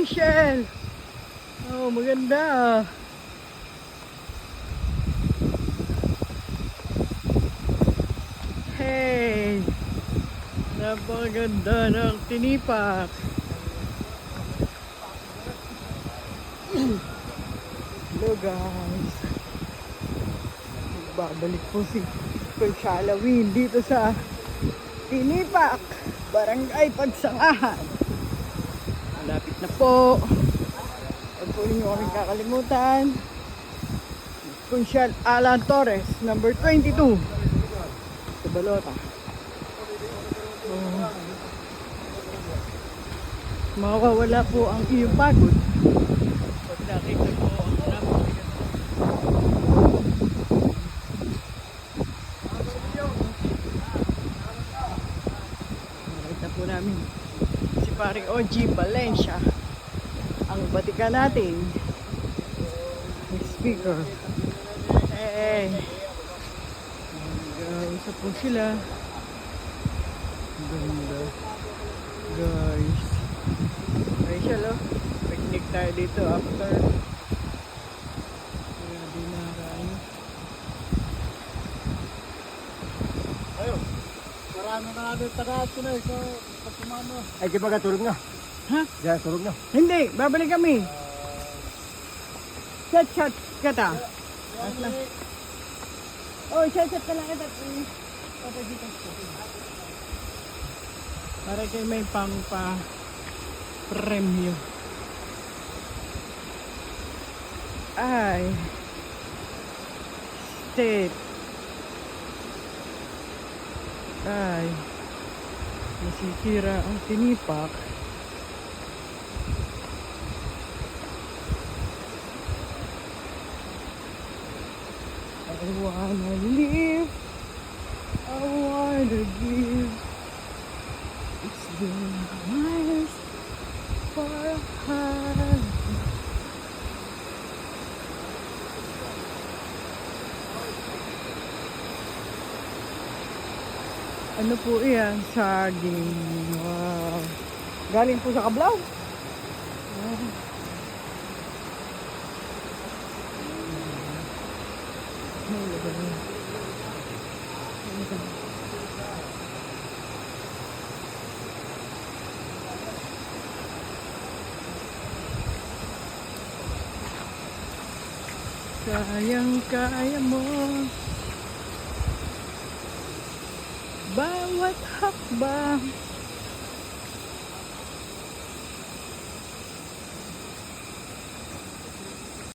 Rachel! Oh, maganda. Hey! Napakaganda ng tinipak. Hello guys. Babalik po si Kuya dito sa Tinipak, Barangay Pagsangahan. Malapit na po. Huwag po ninyo kaming kakalimutan. Kunsyal Alan Torres, number 22. Sa Balota. Oh. Mawawala po ang iyong pagod. Pag nakita mo ang po namin paring OG Valencia. Ang batikan natin. Speaker. Eh. Isa po sila. Ganda. Guys. Rachel, oh. Picnic tayo dito after. Kaya di na kain. Ayun. Marami na natin taga-ato na eh. So, pag sumama. Ay, di ba tulog na? Ha? Diyan, tulog na. Hindi, babalik kami. Chat chat kata. Oh, chat chat ka lang kita. Para kayo may pang pa premyo. Ay. State. Ay. Nasisira ang tinipak. I wanna live. I wanna give. It's been miles far high. Ano po yan? Saging. Wow. Galing po sa Kablaw. Wow. Kayang kaya mo Bawat hakbang